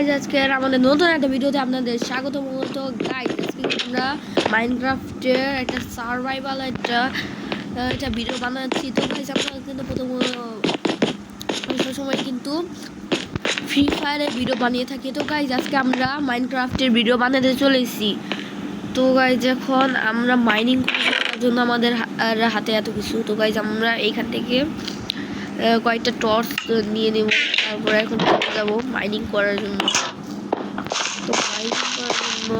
Guys আজকে আমাদের নতুন একটা ভিডিওতে আপনাদের স্বাগত মূলত গাইজ আমরা মাইনক্রাফটের একটা সার্ভাইভাল একটা একটা ভিডিও বানাচ্ছি। তো গাইজ আমরা কিন্তু প্রথম সময় কিন্তু ফ্রি ফায়ারের ভিডিও বানিয়ে থাকি। তো গাইজ আজকে আমরা মাইনক্রাফটের ভিডিও বানাতে চলেছি। তো গাইজ এখন আমরা মাইনিং করার জন্য আমাদের হাতে এত কিছু। তো গাইজ আমরা এইখান থেকে কয়েকটা টর্চ নিয়ে নেব। তারপরে এখন যাব মাইনিং করার জন্য। তো মাইনিং করার জন্য,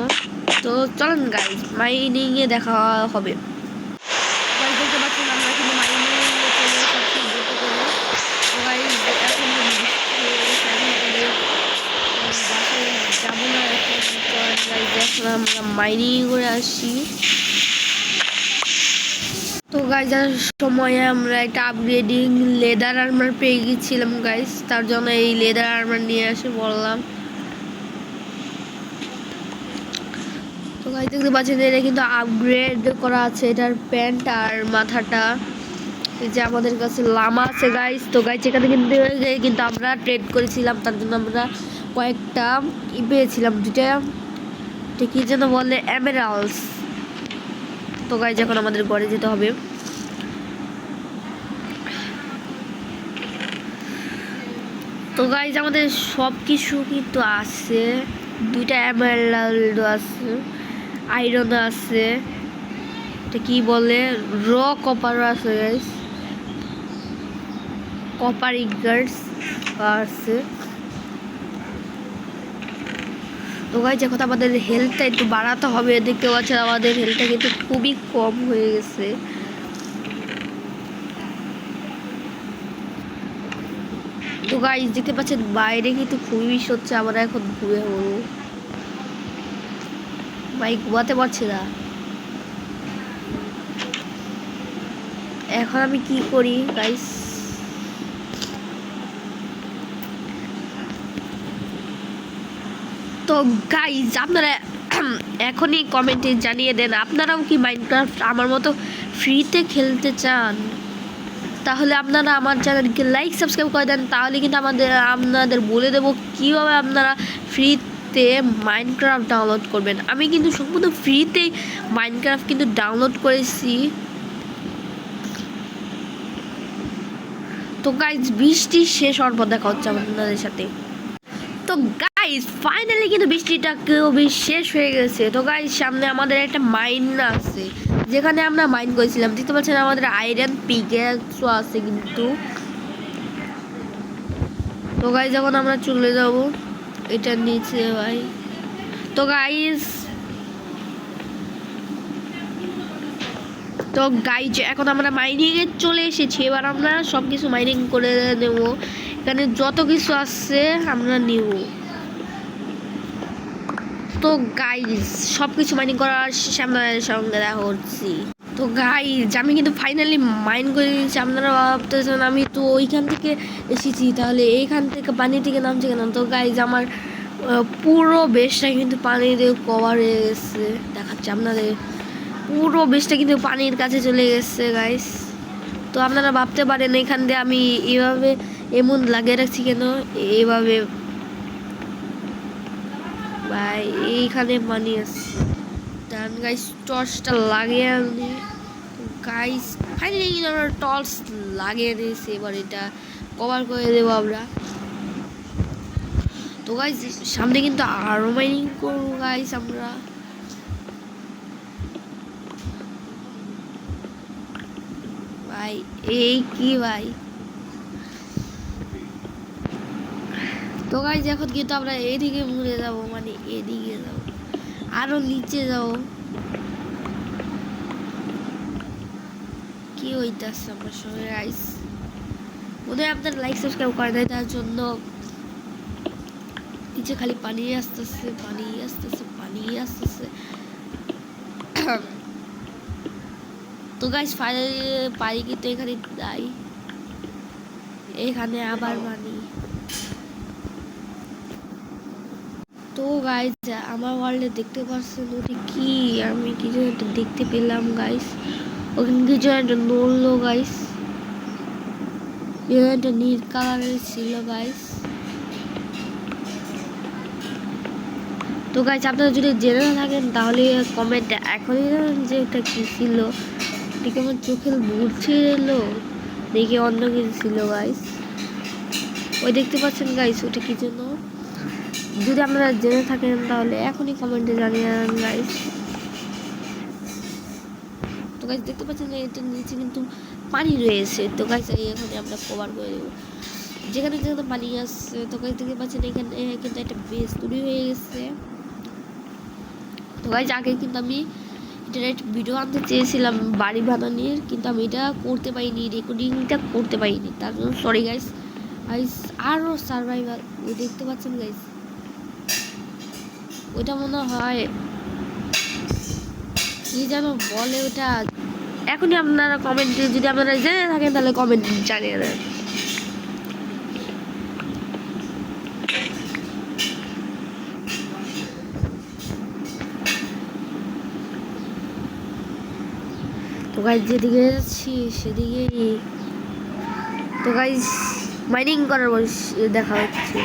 তো চলেন গাইজ মাইনিংয়ে দেখা হবে। দেখতে আমরা কিন্তু যাব না আমরা মাইনিং করে আসি। তো গাইজ সময়ে আমরা একটা আপগ্রেডিং লেদার আর্মার পেয়ে গেছিলাম গাইজ তার জন্য এই লেদার আর্মার নিয়ে এসে বললাম তো গাইজ দেখতে পাচ্ছেন এটা কিন্তু আপগ্রেড করা আছে, এটার প্যান্ট আর মাথাটা। এই যে আমাদের কাছে লামা আছে গাইজ তো গাইজ এখানে কিন্তু কিন্তু আমরা ট্রেড করেছিলাম, তার জন্য আমরা কয়েকটা পেয়েছিলাম দুটা কি যেন বলে এমেরালস তো গাইজ এখন আমাদের ঘরে যেতে হবে। তো গাইজ আমাদের সব কিছু কিন্তু আছে। দুইটা এমারাল্ড আছে আয়রন আছে। এটা কি বলে? র কপারও আছে গাইজ কপার ইগার্স আছে। তো গাইজ এখন আমাদের হেলথটা একটু বাড়াতে হবে, দেখতে পাচ্ছেন আমাদের হেলথটা কিন্তু খুবই কম হয়ে গেছে। তো গাইজ দেখতে পাচ্ছেন বাইরে কিন্তু খুবই বৃষ্টি হচ্ছে আমরা এখন ঘুরে হব। ভাই, ঘুমাতে পারছি না। এখন আমি কি করি গাইস তো গাইজ আপনারা এখনই কমেন্টে জানিয়ে দেন, আপনারাও কি মাইনক্রাফট আমার মতো ফ্রিতে খেলতে চান? তাহলে আপনারা আমার চ্যানেলকে লাইক সাবস্ক্রাইব করে দেন, তাহলে কিন্তু আমাদের, আপনাদের বলে দেবো কীভাবে আপনারা ফ্রিতে মাইনক্রাফট ডাউনলোড করবেন। আমি কিন্তু সম্পূর্ণ ফ্রিতেই মাইনক্রাফট কিন্তু ডাউনলোড করেছি। তো গাইজ বৃষ্টি শেষ হওয়ার পর দেখা হচ্ছে আপনাদের সাথে। তো গাইজ ফাইনালি কিন্তু বৃষ্টিটা বেশ শেষ হয়ে গেছে। তো গাইজ সামনে আমাদের একটা মাইন আছে। যেখানে আমরা মাইন করেছিলাম। দেখতে পাচ্ছেন আমাদের আয়রন পিকেক্সও আছে কিন্তু। তো গাইজ যখন আমরা চলে যাব। এটা নিচে ভাই। তো গাইজ তো গাইজ এখন আমরা মাইনিংয়ে চলে এসেছি। এবার আমরা সব কিছু মাইনিং করে নেব। এখানে যত কিছু আসছে আমরা নিব। তো গাইজ সব কিছু মাইনিং করার শেষে সঙ্গে দেখা করছি তো গাইজ আমি কিন্তু ফাইনালি মাইন করে দিয়েছি আপনারা ভাবতেছেন আমি তো ওইখান থেকে এসেছি, তাহলে এইখান থেকে পানি থেকে নামছে কেন? তো গাইজ আমার পুরো বেশটা কিন্তু পানি দিয়ে কভার হয়ে গেছে। দেখাচ্ছে আপনাদের, পুরো বেশটা কিন্তু পানির কাছে চলে গেছে গাইস তো আপনারা ভাবতে পারেন, এখান দিয়ে আমি এভাবে এমন লাগিয়ে রাখছি কেন? এইভাবে ভাই, এইখানে পানি আছে। ডান গাইস টর্চটা লাগিয়ে আনি গাইস ফাইনালি কিন্তু আমরা টর্চ লাগিয়ে দিয়েছি, এবার এটা কভার করে দেবো আমরা। তো গাইস সামনে কিন্তু আরও মাইনিং করব গাইস আমরা। ভাই, এই কি ভাই? তো গাইজ এখন কিন্তু আমরা এদিকে ঘুরে যাব মানে এদিকে যাব। আরও নিচে যাব। কি হইতাছে আমার সঙ্গে মনে হয় আপনার লাইক সাবস্ক্রাইব করে দেয় তার জন্য নিচে খালি পানি আসতেছে পানি আসতেছে পানি আসতেছে। তো গাইস ফাইনালি পারি কিন্তু এখানে যাই এখানে আবার মানি তো গাইস আমার ওয়ার্ল্ডে দেখতে পাচ্ছেন ওটা কি? আমি কিছু একটা দেখতে পেলাম গাইস ওখানে কিছু একটা নড়লো গাইস একটা নীল কালারের ছিল গাইস তো গাইজ আপনারা যদি জেনে না থাকেন, তাহলে কমেন্টে এখনই যে ওটা কী ছিল। ঠিক আমার চোখে এলো। দেখে অন্য কিছু ছিল গাইস ওই দেখতে পাচ্ছেন গাইস ওটা কি জন্য যদি আপনারা জেনে থাকেন তাহলে এখনই কমেন্টে জানিয়ে গাইজ তো গাইজ দেখতে পাচ্ছেন এটার নিচে কিন্তু পানি রয়েছে। তো গাইজ এখানে আমরা কভার করে দেবো। যেখানে যেখানে পানি আসছে, তো গাইজ দেখতে পাচ্ছেন এখানে কিন্তু একটা বেস তৈরি হয়ে গেছে। তো গাইজ আগে কিন্তু আমি একটা ভিডিও আনতে চেয়েছিলাম বাড়ি বানানোর কিন্তু আমি এটা করতে পারিনি রেকর্ডিংটা করতে পারিনি। তার জন্য সরি গাইস গাইজ আরও সার্ভাইভাল দেখতে পাচ্ছেন গাইজ ওটা মনে হয় কি যেন বলে ওটা? এখনই আপনারা কমেন্টে যদি আপনারা জেনে থাকেন, তাহলে কমেন্ট জানিয়ে দেন। তো গাইজ যেদিকে যাচ্ছি, সেদিকেই তো গাইজ মাইনিং করার দেখা হচ্ছে।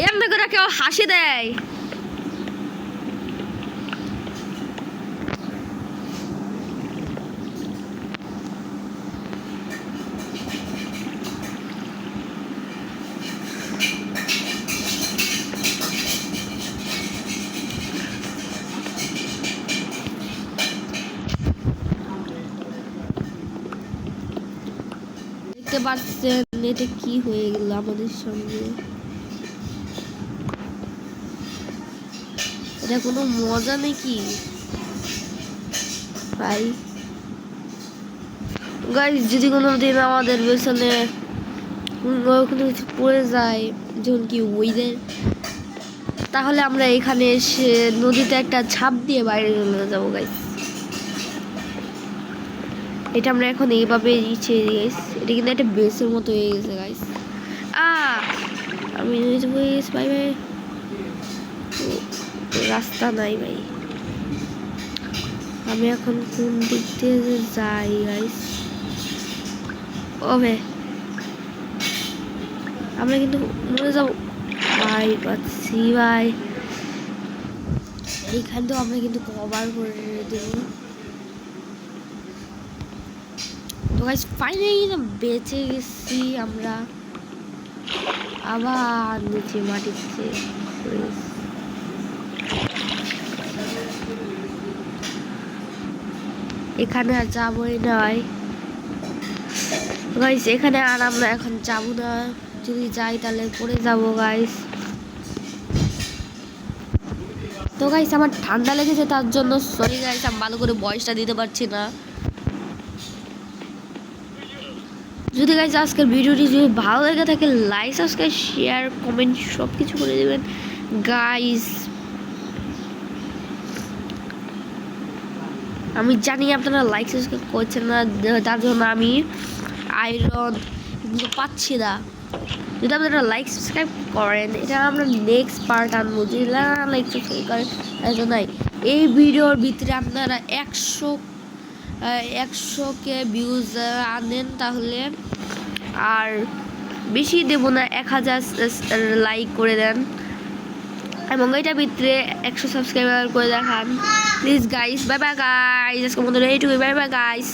এমনি করে কেউ হাসি দেয়। দেখতে এটা কি হয়ে গেল আমাদের সঙ্গে এটা কোনো মজা নাকি? ভাই। গাই যদি কোনো দিন আমাদের পেছনে কোনো কিছু পড়ে যায়, যখন কি ওইদের তাহলে আমরা এখানে এসে নদীতে একটা ছাপ দিয়ে বাইরে চলে যাব গাইজ এটা আমরা এখন এইভাবে ইচ্ছে গাইস এটা কিন্তু একটা বেসের মতো হয়ে গেছে গাইস আমি ভাই তো রাস্তা নাই ভাই। আমি এখন কোন দিক দিয়ে যাই ভাই আমরা কিন্তু মরে যাব। ভাই পাচ্ছি ভাই। এইখান তো আমরা কিন্তু কভার করে দেবো। তো গাইস ফাইনালি না বেঁচে গেছি আমরা। আবার নিচে মাটিতে পড়ে গেছি। এখানে আর যাবোই নয়। গাইস এখানে আর আমরা এখন যাব না। যদি যাই তাহলে পড়ে যাব গাইস তো গাইস আমার ঠান্ডা লেগেছে তার জন্য সরি গাইস আমি ভালো করে বয়সটা দিতে পারছি না। যদি গাইজ আজকের ভিডিওটি যদি ভালো লেগে থাকে লাইক সাবস্ক্রাইব শেয়ার কমেন্ট সব কিছু করে দেবেন। গাইজ আমি জানি আপনারা লাইক সাবস্ক্রাইব করছেন না, তার জন্য আমি আয়রন পাচ্ছি না। যদি আপনারা লাইক সাবস্ক্রাইব করেন, এটা আমরা নেক্সট পার্ট আনব। যদি লাইক সাবস্ক্রাইব করেন তাই নাই এই ভিডিওর ভিতরে আপনারা একশো একশো কে ভিউজ আনেন তাহলে। আর বেশি দেবো না, এক হাজার লাইক করে দেন। এবং এটার ভিতরে একশো সাবস্ক্রাইবার করে দেখান। Please guys bye bye guys আজকে মতো এইটুকুই বাই বাই গাইস